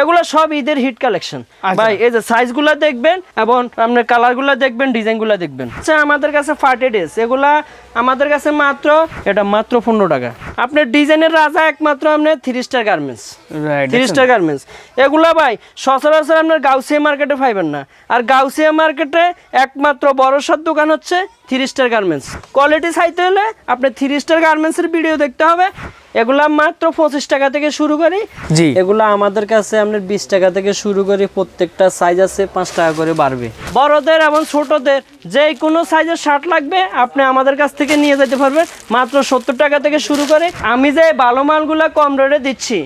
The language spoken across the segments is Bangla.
এগুলো সব ঈদের হিট কালেকশন আচ্ছা। ভাই এই যে সাইজগুলো দেখবেন এবং আপনার কালারগুলো দেখবেন ডিজাইনগুলো দেখবেন। আচ্ছা আমাদের কাছে ফার্টি ডেস এগুলা আমাদের কাছে মাত্র এটা মাত্র পনেরো টাকা। আপনার ডিজাইনের রাজা একমাত্র আপনার three star garments three star garments এগুলা ভাই সচরাচর আপনার গাউসিয়া মার্কেটে পাইবেন না। আর গাউসিয়া মার্কেটে একমাত্র বড় সব দোকান হচ্ছে থ্রি স্টার গার্মেন্টস কোয়ালিটি চাইতে হলে আপনার থ্রি স্টার গার্মেন্টসের ভিডিও দেখতে হবে। এগুলা মাত্র পঁচিশ টাকা থেকে শুরু করি। জি। এগুলা আমাদের কাছে আপনার বিশ টাকা থেকে শুরু করে প্রত্যেকটা সাইজ আছে পাঁচ টাকা করে বাড়বে। বড়দের এবং ছোটদের যে কোনো সাইজের শার্ট লাগবে আপনি আমাদের কাছ থেকে নিয়ে যেতে পারবেন। মাত্র সত্তর টাকা থেকে শুরু করে আমি যে ভালো মালগুলা কম রেটে দিচ্ছি।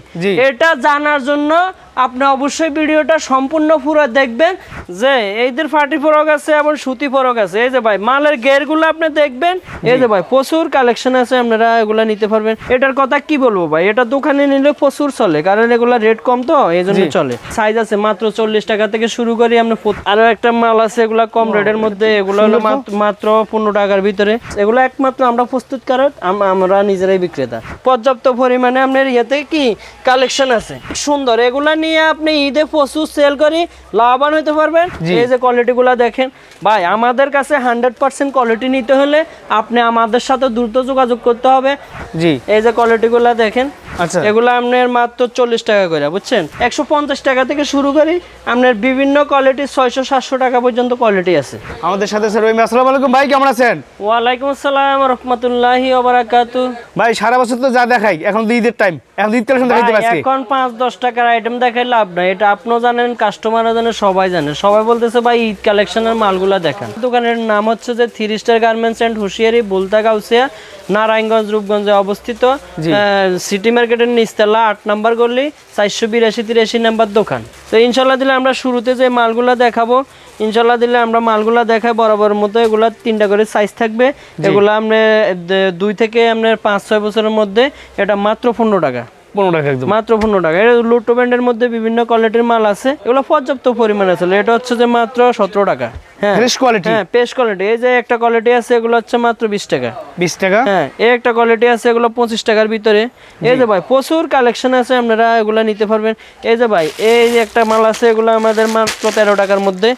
এটা জানার জন্য আপনি অবশ্যই ভিডিওটা সম্পূর্ণ পুরো দেখবেন। যে এইদের ফাটি ফরক আছে এবং সুতি ফরক আছে। এই যে ভাই মালের গেরগুলো আপনি দেখবেন। এই যে ভাই প্রচুর কালেকশন আছে আপনারা এগুলা নিতে পারবেন। এটার কথা কি বলব ভাই এটা দোকানে নিলে প্রচুর চলে কারণ এগুলা রেট কম তো এই জন্য চলে। সাইজ আছে মাত্র চল্লিশ টাকা থেকে শুরু করি আমরা আরও একটা মাল আছে এগুলা কম রেটের মধ্যে এগুলো হলো মাত্র- পনেরো টাকার ভিতরে। এগুলো একমাত্র আমরা প্রস্তুতকারক আম- আমরা নিজেরাই বিক্রেতা। পর্যাপ্ত পরিমাণে আপনার ইয়েতে কি কালেকশন আছে? সুন্দর এগুলা নিয়ে আপনি ঈদে প্রচুর সেল করি লাভবান হতে পারবেন। এই যে কোয়ালিটিগুলো দেখেন ভাই আমাদের কাছে হান্ড্রেড পার্সেন্ট কোয়ালিটি নিতে হলে আপনি আমাদের সাথে দ্রুত যোগাযোগ করতে হবে। জি। এই যে কোয়ালিটিগুলো দেখেন আচ্ছা। এগুলো আপনার মাত্র চল্লিশ টাকা করে বুঝছেন? একশো পঞ্চাশ টাকা থেকে শুরু করি আপনার বিভিন্ন কোয়ালিটির ছয়শো সাতশো টাকা পর্যন্ত কোয়ালিটি আছে। আমাদের সাথে স্যার রহিম আসসালামু আলাইকুম। ভাই কেমন আছেন? ওয়ালাইকুম আসসালাম রহমতুল্লাহি ওবরাকাতু ভাই সারা বছর তো যা দেখাই এখন তো ঈদের টাইম এখন ঈদ কালেকশন দেখাইতে পারছি। এখন পাঁচ দশ টাকার আইটেম দেখাই লাভ নাই। এটা আপনিও জানেন কাস্টমারও জানেন সবাই জানে। সবাই বলতেছে ভাই ঈদ কালেকশনের মালগুলা দেখান। দোকানের নাম হচ্ছে যে থ্রি স্টার গার্মেন্টস অ্যান্ড হুঁশিয়ারি বুলতা গাউসিয়া নারায়ণগঞ্জ রূপগঞ্জে অবস্থিত। সিটি মার্কেটের নিচতলা আট নাম্বার গলি চারশো বিরাশি তিরাশি নাম্বার দোকান। তো ইনশাল্লাহ দিলে আমরা শুরুতে যে মালগুলা দেখাবো ইনশাল্লাহ দিলে আমরা মালগুলা দেখাই বরাবর মতো এগুলা তিনটা করে সাইজ থাকবে। এগুলা দে- দুই থেকে আপনার পাঁচ ছয় বছরের মধ্যে এটা মাত্র পনেরো টাকা। পনেরো টাকা একদম। মাত্র পনেরো টাকা। এটা লুটো ব্যান্ডের মধ্যে বিভিন্ন কোয়ালিটির মাল আছে। এগুলো পর্যাপ্ত পরিমাণে আছে। এটা হচ্ছে যে মাত্র সতেরো টাকা। হ্যাঁ। ফ্রেশ কোয়ালিটি হ্যাঁ কোয়ালিটি এই যে একটা কোয়ালিটি আছে এগুলো হচ্ছে মাত্র বিশ টাকা। বিশ টাকা? হ্যাঁ এই একটা কোয়ালিটি আছে এগুলো পঁচিশ টাকার ভিতরে। এই যে ভাই প্রচুর কালেকশন আছে আপনারা এগুলো নিতে পারবেন। এই যে ভাই এই যে একটা মাল আছে এগুলো আমাদের মাত্র তেরো টাকার মধ্যে।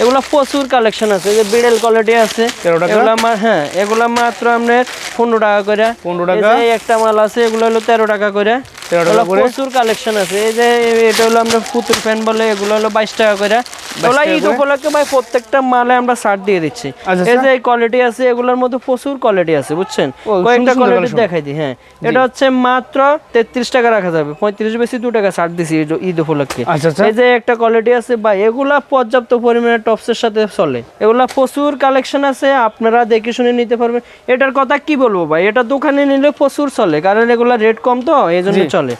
এগুলো প্রচুর কালেকশন আছে। যে বিড়েল কোয়ালিটি আছে। এগুলো মা- হ্যাঁ এগুলো মাত্র আপনার পনেরো টাকা করে। 15 এই টাকা? এই একটা মাল আছে এগুলো হলো তেরো টাকা করে। 13 টাকা এগুলো করে? প্রচুর কালেকশন আছে। এই যে এটা হলো আমরা পুতুল ফ্যান বলে এগুলো হলো বাইশ টাকা করে। এগুলো ঈদ উপলক্ষে ভাই প্রত্যেকটা মালে আমরা ছাড় দিয়ে দিচ্ছি। এই। যে কোয়ালিটি আছে এগুলোর মধ্যে প্রচুর কোয়ালিটি আছে বুঝছেন? কয়েকটা কোয়ালিটি দেখাই দিই হ্যাঁ। এটা হচ্ছে মাত্র তেত্রিশ টাকা রাখা যাবে। পঁয়ত্রিশ বেশি দু টাকা ছাড় দিছি ঈদ- ঈদ উপলক্ষে। এই যে একটা কোয়ালিটি আছে ভাই এগুলা পর্যাপ্ত পরিমাণে টপসের সাথে চলে। এগুলা প্রচুর কালেকশন আছে আপনারা দেখে শুনে নিতে পারবেন। এটার কথা কি বলব ভাই? এটা দোকানে নিলে প্রচুর চলে কারণ এগুলা রেট কম তো এই জন্য জি। চলে।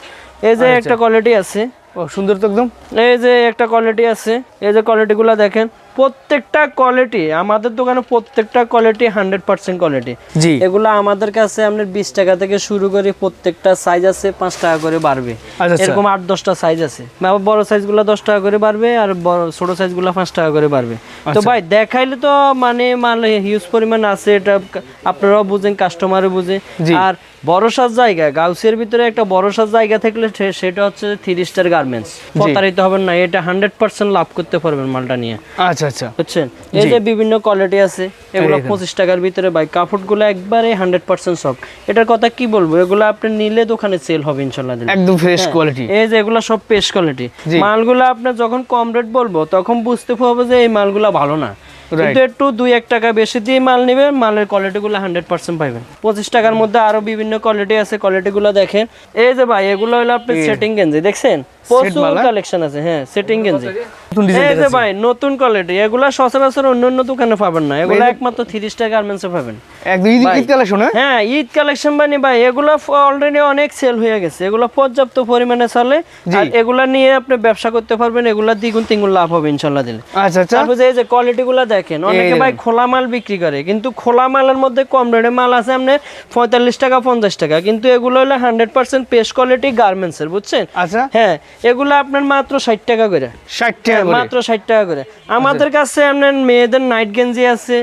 এই যে আচ্ছা। একটা কোয়ালিটি আছে। ও সুন্দর তো একদম। এই যে একটা কোয়ালিটি আছে। এই যে কোয়ালিটিগুলো দেখেন প্রত্যেকটা কোয়ালিটি আমাদের দোকানে প্রত্যেকটা কোয়ালিটি হান্ড্রেড পার্সেন্ট কোয়ালিটি জি। এগুলো আমাদের কাছে আপনার বিশ টাকা থেকে শুরু করে প্রত্যেকটা সাইজ আছে পাঁচ টাকা করে বাড়বে। আচ্ছা, আচ্ছা। এরকম আট দশটা সাইজ আছে। বড় সাইজগুলো দশ টাকা করে বাড়বে আর বড় ছোট সাইজগুলো পাঁচ টাকা করে বাড়বে। তো। ভাই দেখাইলে তো মানে মাল হিউজ পরিমাণ আছে এটা আপনারাও বুঝেন কাস্টমারও বুঝে। আর বড়সার জায়গা গাউসের ভিতরে একটা বড়সার জায়গা থাকলে সেটা হচ্ছে থ্রি স্টার গার্মেন্টস প্রতারিত হবেন না এটা হান্ড্রেড পার্সেন্ট লাভ করতে পারবেন মালটা নিয়ে। আচ্ছা আচ্ছা। বুঝছেন? এই যে বিভিন্ন কোয়ালিটি আছে এগুলো পঁচিশ টাকার ভিতরে ভাই কাপড়গুলো একবারে হান্ড্রেড পার্সেন্ট সফট এটার কথা কি বলব এগুলো আপনি নিলে দোকানে সেল হবে ইনশাল্লাহ একদম ফ্রেশ হ্যাঁ, কোয়ালিটি এই যে এগুলো সব পেশ কোয়ালিটি। মালগুলো আপনার যখন কম রেট বলব তখন বুঝতে পারব যে এই মালগুলো ভালো না. কিন্তু একটু দুই এক টাকা বেশি দিয়ে মাল নেবেন মালের কোয়ালিটিগুলো হান্ড্রেড পার্সেন্ট পাবেন পঁচিশ টাকার মধ্যে আরও বিভিন্ন কোয়ালিটি আছে কোয়ালিটিগুলো দেখেন। এই যে ভাই এগুলো হলো আপনি সেটিং গেঞ্জি দেখছেন? প্রচুর কালেকশন আছে হ্যাঁ সেটিং গেঞ্জি। এই যে ভাই নতুন কোয়ালিটি এগুলা সচরাচর অন্য অন্য দোকানে পাবেন না। এগুলো একমাত্র তিরিশ টাকা গার্মেন্টসে পাবেন। ঈদ ঈদ কালেকশন হ্যাঁ? হ্যাঁ ঈদ কালেকশন মানে ভাই এগুলো অলরেডি অনেক সেল হয়ে গেছে। এগুলো পর্যাপ্ত পরিমাণে চলে। আর এগুলা নিয়ে আপনি ব্যবসা করতে পারবেন এগুলা দ্বিগুণ তিনগুণ লাভ হবে ইনশাল্লাহ দিলে। আচ্ছা আচ্ছা। তারপর যে এই যে কোয়ালিটি দেখেন অনেকে ভাই খোলা মাল বিক্রি করে কিন্তু খোলা মালের মধ্যে কম রেটে মাল আছে আপনার পঁয়তাল্লিশ টাকা পঞ্চাশ টাকা। কিন্তু এগুলো হলো hundred percent best quality garments এর বুঝছেন? আচ্ছা। হ্যাঁ এগুলো আপনার মাত্র ষাট টাকা করে। ষাট টাকা মাত্র ষাট টাকা করে। আমাদের কাছে আপনার মেয়েদের নাইট গেঞ্জি আছে।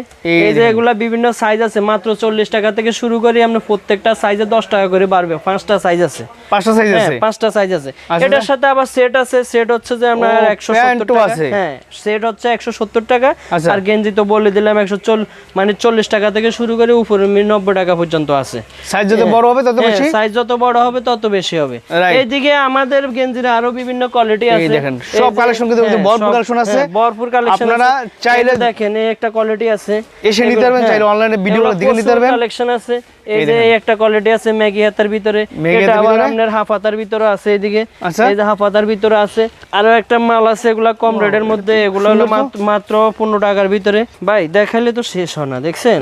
এই যে এগুলা বিভিন্ন সাইজ আছে। মাত্র চল্লিশ টাকা থেকে শুরু করি আমরা প্রত্যেকটা সাইজে দশ টাকা করে বাড়বে। পাঁচটা সাইজ আছে। পাঁচটা সাইজ হ্যাঁ আছে? পাঁচটা সাইজ আছে। এটার সাথে আবার সেট আছে সেট হচ্ছে যে আমরা একশো টাকা। আছে। হ্যাঁ সেট হচ্ছে একশো সত্তর টাকা। আচ্ছা। আর গেঞ্জি তো বলে দিলাম একশো চল মানে চল্লিশ টাকা থেকে শুরু করে উপরে নব্বই টাকা পর্যন্ত আছে। সাইজ যত বড় হবে তত বেশি? সাইজ যত বড় হবে তত বেশি হবে। এইদিকে আমাদের গেঞ্জির আরও বিভিন্ন কোয়ালিটি আছে। দেখেন, সব collection কিন্তু হ্যাঁ, ভরপুর collection আছে। হ্যাঁ, ভরপুর কালেকশন আপনারা চাইলে- দেখেন এই একটা কোয়ালিটি আছে। এসে নিতে পারবেন, চাইলে online এ video নিতে পারবেন। কালেকশন আছে। এই এই যে একটা কোয়ালিটি আছে ম্যাগি হাতার ভিতরে এটা আবার আপনার হাফ হাতার ভিতরে আছে এইদিকে আচ্ছা। এই যে হাফ হাতার ভিতরে আছে। আরও একটা মাল আছে এগুলা কম রেটের মধ্যে এগুলো হলো মাত্র- মাত্র পনেরো টাকার ভিতরে। ভাই দেখাইলে তো শেষ হয় না দেখছেন?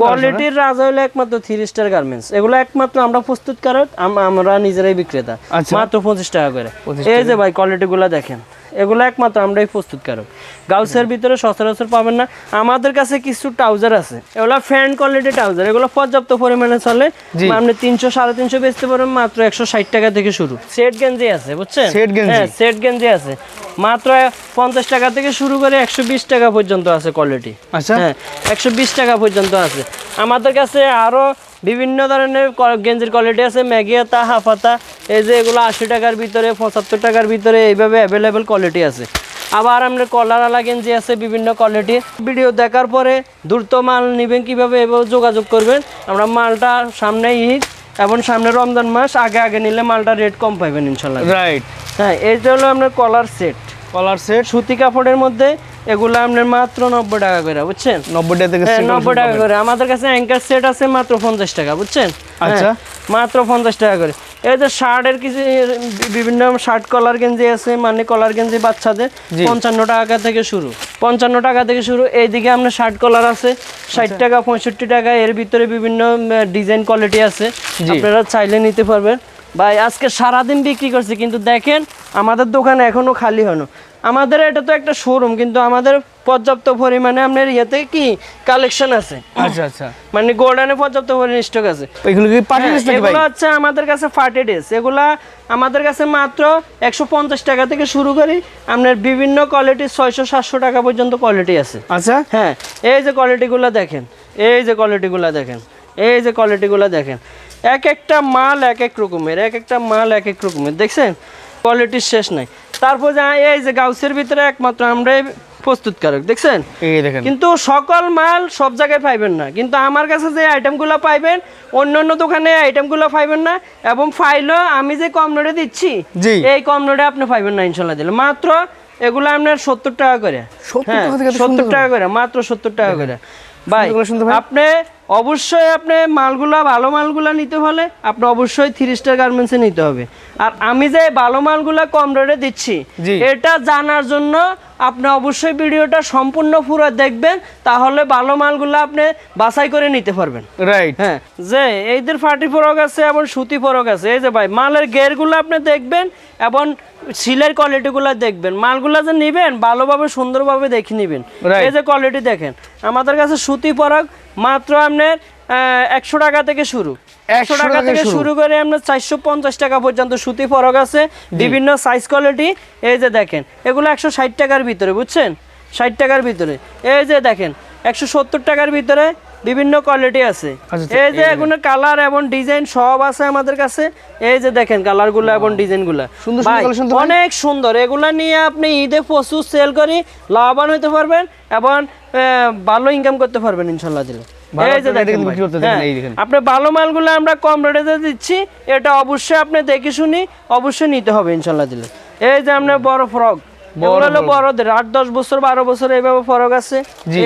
কোয়ালিটির রাজা হলো একমাত্র থ্রি স্টার গার্মেন্টস এগুলো একমাত্র আমরা প্রস্তুতকারক আমরা নিজেরাই বিক্রেতা। আচ্ছা। মাত্র পঁচিশ টাকা করে। এই যে ভাই কোয়ালিটি গুলা দেখেন। এগুলো একমাত্র আমরাই প্রস্তুতকারক। গাউসের ভিতরে সচরাচর পাবেন না। আমাদের কাছে কিছু ট্রাউজার আছে। এগুলো ফ্যান কোয়ালিটি ট্রাউজার। এগুলো পর্যাপ্ত পরিমাণে চলে। আপনি তিনশো সাড়ে তিনশো বেচতে পারেন মাত্র একশো ষাট টাকা থেকে শুরু। সেট গেঞ্জি আছে বুঝছেন? হ্যাঁ সেট গেঞ্জি আছে। মাত্র পঞ্চাশ টাকা থেকে শুরু করে একশো বিশ টাকা পর্যন্ত আছে কোয়ালিটি আচ্ছা। হ্যাঁ একশো বিশ টাকা পর্যন্ত আছে। আমাদের কাছে আরও বিভিন্ন ধরনের গেঞ্জির কোয়ালিটি আছে ম্যাগিয়াতা হাফাতা এই যে এগুলো আশি টাকার ভিতরে পঁচাত্তর টাকার ভিতরে এইভাবে অ্যাভেলেবেল কোয়ালিটি আছে। আবার আপনার কলারওয়ালা গেঞ্জি আছে বিভিন্ন কোয়ালিটি ভিডিও দেখার পরে দ্রুত মাল নেবেন কীভাবে এভাবে যোগাযোগ করবেন। আমরা মালটা সামনে ঈদ এবং সামনে রমজান মাস আগে আগে নিলে মালটা রেট কম পাবেন ইনশাল্লাহ রাইট হ্যাঁ এইটা হলো আপনার কলার সেট কলার সেট সুতি কাপড়ের মধ্যে এগুলো আপনার মাত্র নব্বই টাকা করে বুঝছেন? নব্বই টাকা থেকে হ্যাঁ নব্বই টাকা করে। আমাদের কাছে অ্যাঙ্কার সেট আছে মাত্র পঞ্চাশ টাকা বুঝছেন? আচ্ছা। হ্যাঁ, মাত্র পঞ্চাশ টাকা করে। এই যে শার্টের কিছু বিভিন্ন শার্ট কলার গেঞ্জি আছে মানে কলার গেঞ্জি বাচ্চাদের পঞ্চান্ন টাকা থেকে শুরু। পঞ্চান্ন টাকা থেকে শুরু। এইদিকে আপনার শার্ট কলার আছে ষাট আচ্ছা। টাকা পঁয়ষট্টি টাকা। এর ভিতরে বিভিন্ন ডিজাইন কোয়ালিটি আছে। আপনারা চাইলে নিতে পারবেন। ভাই আজকে সারাদিন বিক্রি করছি কিন্তু দেখেন আমাদের দোকান এখনও খালি হলো আমাদের এটা তো একটা শোরুম কিন্তু আমাদের পর্যাপ্ত পরিমাণে আপনার ইয়েতে কি কালেকশন আছে? আচ্ছা আচ্ছা। মানে গোল্ডেনে পর্যাপ্ত পরিমাণে স্টক আছে। এগুলো কি পার্টি হ্যাঁ, নাকি ভাই? এগুলো হচ্ছে আমাদের কাছে ফার্টি ডেস এগুলা আমাদের কাছে মাত্র একশো পঞ্চাশ টাকা থেকে শুরু করি আপনার বিভিন্ন কোয়ালিটির ছয়শো সাতশো টাকা পর্যন্ত কোয়ালিটি আছে। আচ্ছা। হ্যাঁ এই যে কোয়ালিটিগুলো দেখেন এই যে কোয়ালিটিগুলো দেখেন এই যে কোয়ালিটিগুলো দেখেন। এক একটা মাল এক এক রকমের এক একটা মাল এক এক রকমের দেখছেন? কোয়ালিটির শেষ নাই। তারপর যে এই যে গাউসের ভিতরে একমাত্র আমরাই প্রস্তুতকারক দেখছেন? এই দেখেন। কিন্তু সকল মাল সব জায়গায় পাইবেন না। কিন্তু আমার কাছে যে আইটেমগুলো পাইবেন অন্য অন্য দোকানে আইটেমগুলো পাইবেন না এবং ফাইলও আমি যে কম নোটে দিচ্ছি জি। এই কম নোটে আপনি পাইবেন না ইনশাল্লাহ দিলে। মাত্র এগুলো আপনার সত্তর টাকা করে। 70 হ্যাঁ টাকা সত্তর টাকা করে মাত্র সত্তর টাকা করে। ভাই। আপনি অবশ্যই আপনি মালগুলা ভালো মালগুলা নিতে হলে আপনি অবশ্যই থ্রি স্টার গার্মেন্টসে নিতে হবে। আর আমি যে ভালো মালগুলা কম রেটে দিচ্ছি এটা জানার জন্য আপনি অবশ্যই ভিডিওটা সম্পূর্ণ পুরো দেখবেন তাহলে ভালো মালগুলো আপনি বাছাই করে নিতে পারবেন। রাইট হ্যাঁ যে এইদের ফাটি ফরক আছে এবং সুতি ফরক আছে। এই যে ভাই মালের গেরগুলো আপনি দেখবেন এবং সিলের কোয়ালিটিগুলো দেখবেন। মালগুলো যে নেবেন ভালোভাবে সুন্দরভাবে দেখে নেবেন। এই যে কোয়ালিটি দেখেন আমাদের কাছে সুতি ফরক মাত্র আপনার একশো টাকা থেকে শুরু। একশো টাকা থেকে শুরু। করে আপনার চারশো পঞ্চাশ টাকা পর্যন্ত সুতি ফরক আছে বিভিন্ন সাইজ কোয়ালিটি এই যে দেখেন এগুলো একশো ষাট টাকার ভিতরে বুঝছেন? ষাট টাকার ভিতরে। এই যে দেখেন একশো সত্তর টাকার ভিতরে বিভিন্ন কোয়ালিটি আছে। আচ্ছা, এই যে এগুলো কালার এবং ডিজাইন সব আছে আমাদের কাছে। এই যে দেখেন কালারগুলো এবং ডিজাইনগুলো সুন্দর সুন্দর ভাই, collection তো ভাই। অনেক সুন্দর। এগুলা নিয়ে আপনি ঈদে প্রচুর সেল করে লাভবান হতে পারবেন এবং ভালো ইনকাম করতে পারবেন ইনশাল্লাহ দিলে। হ্যাঁ। আপনি ভালো মালগুলো আমরা কম রেটে দিচ্ছি এটা অবশ্যই আপনি দেখে শুনি অবশ্যই নিতে হবে ইনশাল্লাহ দিলে। এই যে আপনার বড় ফ্রক এগুলো বড়দের আট দশ বছর বারো বছর এইভাবে ফরক আছে।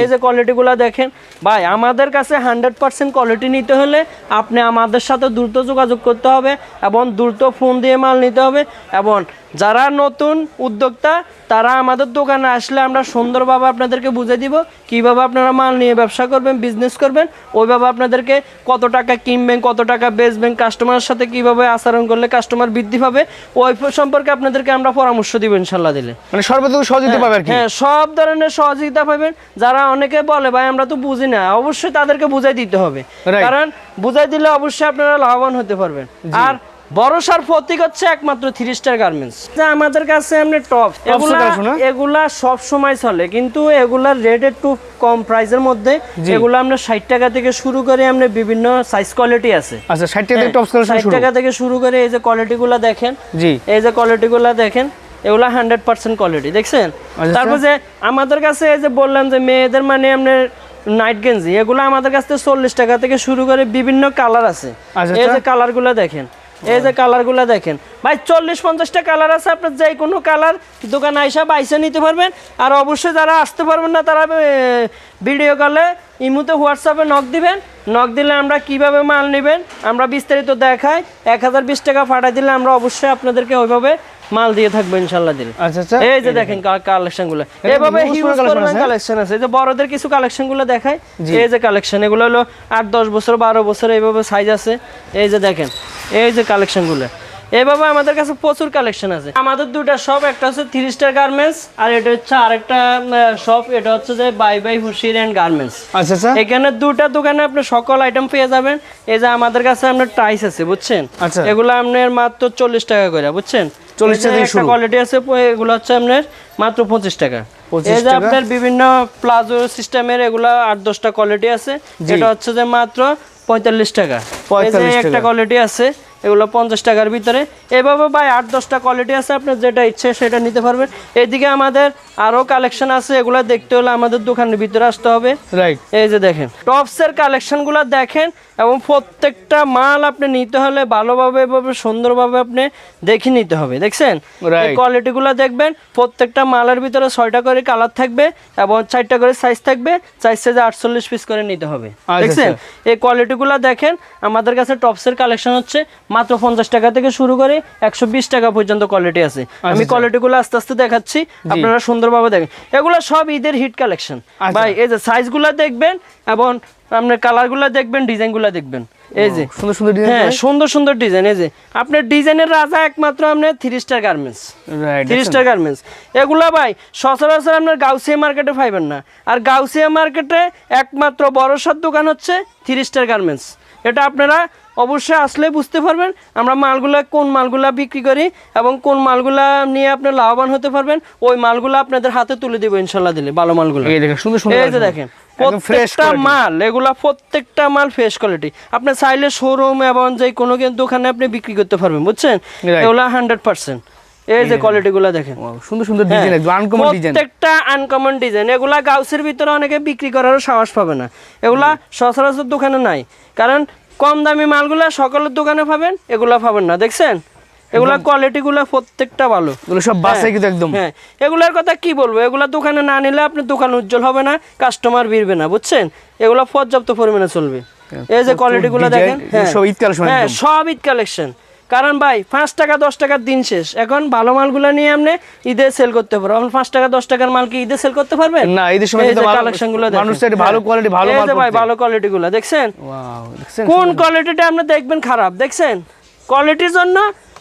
এই যে কোয়ালিটিগুলো দেখেন ভাই আমাদের কাছে হান্ড্রেড পার্সেন্ট কোয়ালিটি নিতে হলে আপনি আমাদের সাথে দ্রুত যোগাযোগ করতে হবে এবং দ্রুত ফোন দিয়ে মাল নিতে হবে এবং যারা নতুন উদ্যোক্তা তারা আমাদের দোকানে আসলে আমরা সুন্দরভাবে আপনাদেরকে বুঝে দিব কীভাবে আপনারা মাল নিয়ে ব্যবসা করবেন বিজনেস করবেন ওইভাবে আপনাদেরকে কত টাকা কিনবেন কত টাকা বেচবেন কাস্টমারের সাথে কীভাবে আচরণ করলে কাস্টমার বৃদ্ধি পাবে ওই সম্পর্কে আপনাদেরকে আমরা পরামর্শ দিব ইনশাল্লাহ দিলে। মানে সর্বোচ্চ সহযোগিতা পাবে আর কি? হ্যাঁ সব ধরনের সহযোগিতা পাবেন। যারা অনেকে বলে ভাই আমরা তো বুঝি না। অবশ্যই তাদেরকে বুঝাই দিতে হবে। কারণ বুঝাই দিলে অবশ্যই আপনারা লাভবান হতে পারবেন। আর ভরসার প্রতীক হচ্ছে একমাত্র থ্রি স্টার গার্মেন্টস আমাদের কাছে আপনি টপ। এগুলা এগুলা সব সময় চলে কিন্তু এগুলার রেট একটু কম প্রাইসের মধ্যে। এগুলো আমরা ষাট টাকা থেকে শুরু করে আমরা বিভিন্ন সাইজ কোয়ালিটি আছে। আচ্ছা ষাট টাকা থেকে টপ শুরু। টাকা থেকে শুরু করে এই যে কোয়ালিটিগুলো দেখেন। জি। এই যে কোয়ালিটিগুলো দেখেন এগুলো হান্ড্রেড পার্সেন্ট কোয়ালিটি দেখছেন? আচ্ছা, তারপর যে আমাদের কাছে এই যে বললাম যে মেয়েদের মানে আপনার নাইট গেঞ্জি এগুলো আমাদের কাছ থেকে চল্লিশ টাকা থেকে শুরু করে বিভিন্ন কালার আছে। আচ্ছা, এই যে আচ্ছা। কালারগুলো দেখেন এই যে কালারগুলো দেখেন। ভাই চল্লিশ পঞ্চাশটা কালার আছে আপনার যে কোনো কালার দোকানে আইসা বাইসে নিতে পারবেন। আর অবশ্যই যারা আসতে পারবেন না তারা ভিডিও কলে ইমুতে হোয়াটসঅ্যাপে নক দিবেন। নক দিলে আমরা কীভাবে মাল নেবেন আমরা বিস্তারিত দেখাই। এক হাজার বিশ টাকা পাঠাই দিলে আমরা অবশ্যই আপনাদেরকে ওইভাবে মাল দিয়ে থাকব ইনশাল্লাহ দিলে। আচ্ছা আচ্ছা। এই যে দেখেন কালেকশনগুলো। এভাবে হিউজ পরিমাণ কালেকশন আছে। এই যে বড়দের কিছু কালেকশনগুলো দেখায় এই যে কালেকশন এগুলো হলো আট দশ বছর বারো বছর এইভাবে সাইজ আছে। এই যে দেখেন এই যে কালেকশনগুলো। এইভাবে আমাদের কাছে প্রচুর কালেকশন আছে। আমাদের দুটা শপ একটা হচ্ছে থ্রি স্টার গার্মেন্টস আর এটা হচ্ছে আরেকটা শপ এটা হচ্ছে যে বাই বাই হুশির অ্যান্ড গার্মেন্টস আচ্ছা আচ্ছা। এখানে দুটা দোকানে আপনি সকল আইটেম পেয়ে যাবেন। এই যে আমাদের কাছে আপনার টাইস আছে বুঝছেন? আচ্ছা। এগুলো আপনার মাত্র চল্লিশ টাকা করে বুঝছেন? 40 টাকা থেকে শুরু। কোয়ালিটি আছে এগুলো হচ্ছে আপনার মাত্র পঁচিশ টাকা। 25 এই যে আপনার বিভিন্ন প্লাজো সিস্টেমের এগুলা আট দশটা কোয়ালিটি আছে। যেটা হচ্ছে যে মাত্র পঁয়তাল্লিশ টাকা। এই যে 45 একটা কোয়ালিটি আছে এগুলো পঞ্চাশ টাকার ভিতরে। এভাবে ভাই আট দশটা কোয়ালিটি আছে আপনার যেটা ইচ্ছে সেটা নিতে পারবেন। এদিকে আমাদের আরও কালেকশন আছে এগুলো দেখতে হলে আমাদের দোকানের ভিতরে আসতে হবে। রাইট এই যে দেখেন টপসের কালেকশনগুলো দেখেন এবং প্রত্যেকটা মাল আপনি নিতে হলে ভালোভাবে এভাবে সুন্দরভাবে আপনি দেখে নিতে হবে দেখছেন. এই কোয়ালিটিগুলো দেখবেন প্রত্যেকটা মালের ভিতরে ছয়টা করে কালার থাকবে এবং চারটা করে সাইজ থাকবে চার সাইজে আটচল্লিশ পিস করে নিতে হবে আচ্ছা, দেখছেন? এই কোয়ালিটিগুলো দেখেন আমাদের কাছে টপসের কালেকশন হচ্ছে মাত্র পঞ্চাশ টাকা থেকে শুরু করে একশো বিশ টাকা পর্যন্ত কোয়ালিটি আছে। আমি আচ্ছা। কোয়ালিটিগুলো আস্তে আস্তে দেখাচ্ছি আপনারা সুন্দরভাবে দেখেন। এগুলো সব ঈদের হিট কালেকশন আচ্ছা। ভাই এই যে সাইজগুলো দেখবেন এবং আপনার কালারগুলো দেখবেন ডিজাইনগুলো দেখবেন। এই যে সুন্দর সুন্দর ডিজাইন হ্যাঁ সুন্দর সুন্দর ডিজাইন এই যে। আপনার ডিজাইনের রাজা একমাত্র আপনার three star garments right three star garments এগুলা ভাই সচরাচর আপনার গাউসিয়া মার্কেটে পাইবেন না। আর গাউসিয়া মার্কেটে একমাত্র বড় সব দোকান হচ্ছে থ্রি স্টার গার্মেন্টস এটা আপনারা অবশ্যই আসলে বুঝতে পারবেন আমরা মালগুলা কোন মালগুলা বিক্রি করি এবং কোন মালগুলা নিয়ে আপনি লাভবান হতে পারবেন ওই মালগুলা আপনাদের হাতে তুলে দেবো ইনশাল্লাহ দিলে ভালো মালগুলো। এই দেখেন সুন্দর সুন্দর এই যে দেখেন প্রত্যেকটা মাল এগুলা প্রত্যেকটা মাল ফ্রেশ কোয়ালিটি আপনি চাইলে শোরুম এবং যে কোনো কিন্তু দোকানে আপনি বিক্রি করতে পারবেন বুঝছেন. এগুলা হান্ড্রেড পার্সেন্ট এই যে কোয়ালিটি গুলা দেখেন। সুন্দর সুন্দর ডিজাইন একদম আনকমন ডিজাইন প্রত্যেকটা আনকমন ডিজাইন এগুলা গাউসের ভিতরে অনেকে বিক্রি করারও সাহস পাবে না। এগুলা সচরাচর দোকানে নাই। কারণ কম দামি মালগুলা সকলের দোকানে পাবেন এগুলা পাবেন না দেখছেন? এগুলা কোয়ালিটি গুলা প্রত্যেকটা ভালো। এগুলো সব বাসায় কিন্তু একদম। হ্যাঁ এগুলার কথা কি বলব? এগুলা দোকানে না নিলে আপনার দোকান উজ্জ্বল হবে না কাস্টমার বিরবে না বুঝছেন? এগুলা পর্যাপ্ত পরিমাণে চলবে। এই যে কোয়ালিটি গুলো দেখেন সব ঈদ হ্যাঁ সব ঈদ কালেকশন। কারণ ভাই পাঁচ টাকা দশ টাকার দিন শেষ। এখন ভালো মালগুলো নিয়ে আপনি ঈদে সেল করতে পারব এখন পাঁচ টাকা দশ টাকার মাল কি ঈদে সেল করতে পারবেন? না, ঈদের সময় কালেকশনগুলো ভালো quality, ভালো মাল ভাই ভালো কোয়ালিটি গুলো দেখছেন? কোন কোয়ালিটিটা আপনি দেখবেন খারাপ? দেখছেন? কোয়ালিটির জন্য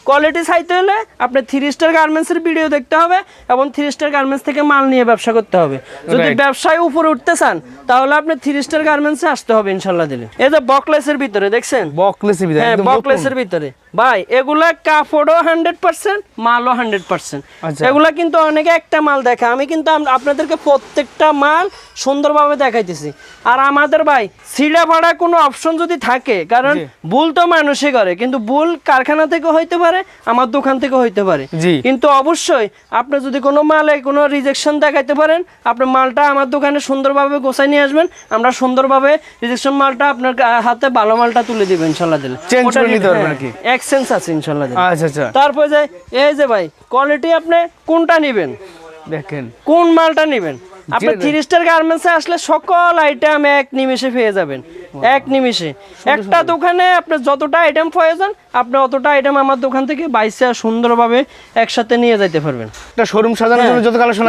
কোয়ালিটি চাইতে হলে আপনি থ্রি স্টার গার্মেন্টসের ভিডিও দেখতে হবে এবং থ্রি স্টার গার্মেন্টস থেকে মাল নিয়ে ব্যবসা করতে হবে। যদি ব্যবসায় উপরে উঠতে চান তাহলে আপনি থ্রি স্টার গার্মেন্টসে আসতে হবে ইনশাল্লাহ দিলে। এই যে বকলেসের ভিতরে দেখছেন? বকলেসের ভিতরে হ্যাঁ বকলেসের ভিতরে। ভাই এগুলা কাপড়ও হান্ড্রেড পার্সেন্ট মালও হান্ড্রেড পার্সেন্ট আচ্ছা। এগুলা কিন্তু অনেকে একটা মাল দেখে। আমি কিন্তু আপনাদেরকে প্রত্যেকটা মাল সুন্দরভাবে দেখাইতেছি। আর আমাদের ভাই সিডা ভাড়া কোনো অপশন যদি থাকে কারণ ভুল তো মানুষই করে কিন্তু ভুল কারখানা থেকে হইতে পারে আমার দোকান থেকে হইতে পারে। কিন্তু অবশ্যই আপনি যদি কোনো মালে কোনো রিজেকশন দেখাইতে পারেন আপনি মালটা আমার দোকানে সুন্দরভাবে গোছাই নিয়ে আসবেন আমরা সুন্দরভাবে রিজেকশন মালটা আপনার হাতে ভালো মালটা তুলে দিবেন ইনশাল্লাহ দিলে। Change করে নিতে নিতে- পারবেন আর কি। এক্সচেঞ্জ আছে ইনশাল্লাহ আচ্ছা আচ্ছা। তারপর যে এই যে ভাই কোয়ালিটি আপনি কোনটা নেবেন? দেখেন। কোন মালটা নেবেন? আপনি থ্রি স্টার গার্মেন্টসে আসলে সকল আইটেম এক নিমিষে পেয়ে যাবেন। এক নিমিষে। একটা দোকানে আপনার যতটা আইটেম প্রয়োজন আপনি অতটা আইটেম আমার দোকান থেকে বাইসে সুন্দরভাবে একসাথে নিয়ে যাইতে পারবেন। একটা শোরুম সাজানোর জন্য যত কালেকশন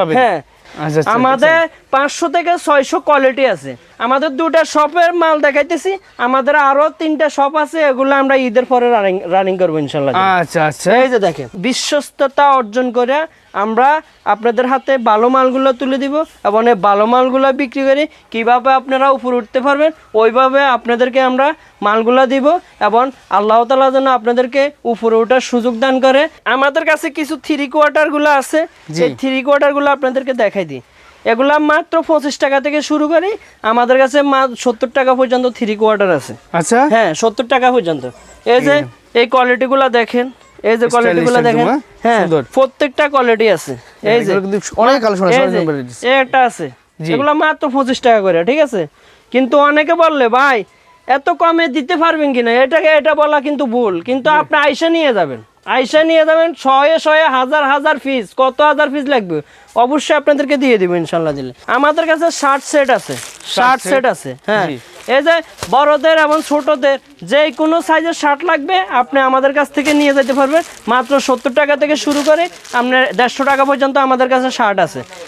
পাবেন। হ্যাঁ। আচ্ছা আচ্ছা আমাদের পাঁচশো থেকে ছয়শো কোয়ালিটি আছে। আমাদের দুটা শপের মাল দেখাইতেছি। আমাদের আরও তিনটা শপ আছে এগুলো আমরা ঈদের পরে রানিং রানিং করব ইনশাল্লাহ। আচ্ছা আচ্ছা। এই যে দেখেন বিশ্বস্ততা অর্জন করে আমরা আপনাদের হাতে ভালো মালগুলো তুলে দিব এবং এই ভালো মালগুলো বিক্রি করে কীভাবে আপনারা উপরে উঠতে পারবেন ওইভাবে আপনাদেরকে আমরা মালগুলো দিব এবং আল্লাহ তালা যেন আপনাদেরকে উপরে ওঠার সুযোগ দান করে। আমাদের কাছে কিছু থ্রি কোয়ার্টারগুলো আছে। এই থ্রি কোয়ার্টারগুলো আপনাদেরকে দেখাই দিই। এগুলা মাত্র পঁচিশ টাকা থেকে শুরু করি। আমাদের কাছে সত্তর টাকা পর্যন্ত থ্রি কোয়ার্টার আছে। আচ্ছা? হ্যাঁ সত্তর টাকা পর্যন্ত। এই যে এই কোয়ালিটিগুলো দেখেন এই যে কোয়ালিটিগুলো দেখেন হ্যাঁ? হ্যাঁ প্রত্যেকটা কোয়ালিটি আছে। এই যে অনেক কালেকশন আছে একটা আছে। এগুলো মাত্র পঁচিশ টাকা করে ঠিক আছে? কিন্তু অনেকে বললে ভাই এত কমে দিতে পারবেন কিনা? এটাকে এটা বলা কিন্তু ভুল। কিন্তু আপনি আইসা নিয়ে যাবেন। আইসা নিয়ে যাবেন শয়ে শয়ে হাজার হাজার পিস কত হাজার পিস লাগবে? অবশ্যই আপনাদেরকে দিয়ে দিব ইনশাল্লাহ দিলে। আমাদের কাছে ষাট সেট আছে। ষাট সেট আছে হ্যাঁ। এই যে বড়দের এবং ছোটদের যে কোনো সাইজের শার্ট লাগবে আপনি আমাদের কাছ থেকে নিয়ে যেতে পারবেন। মাত্র সত্তর টাকা থেকে শুরু করে আপনার দেড়শো টাকা পর্যন্ত আমাদের কাছে শার্ট আছে।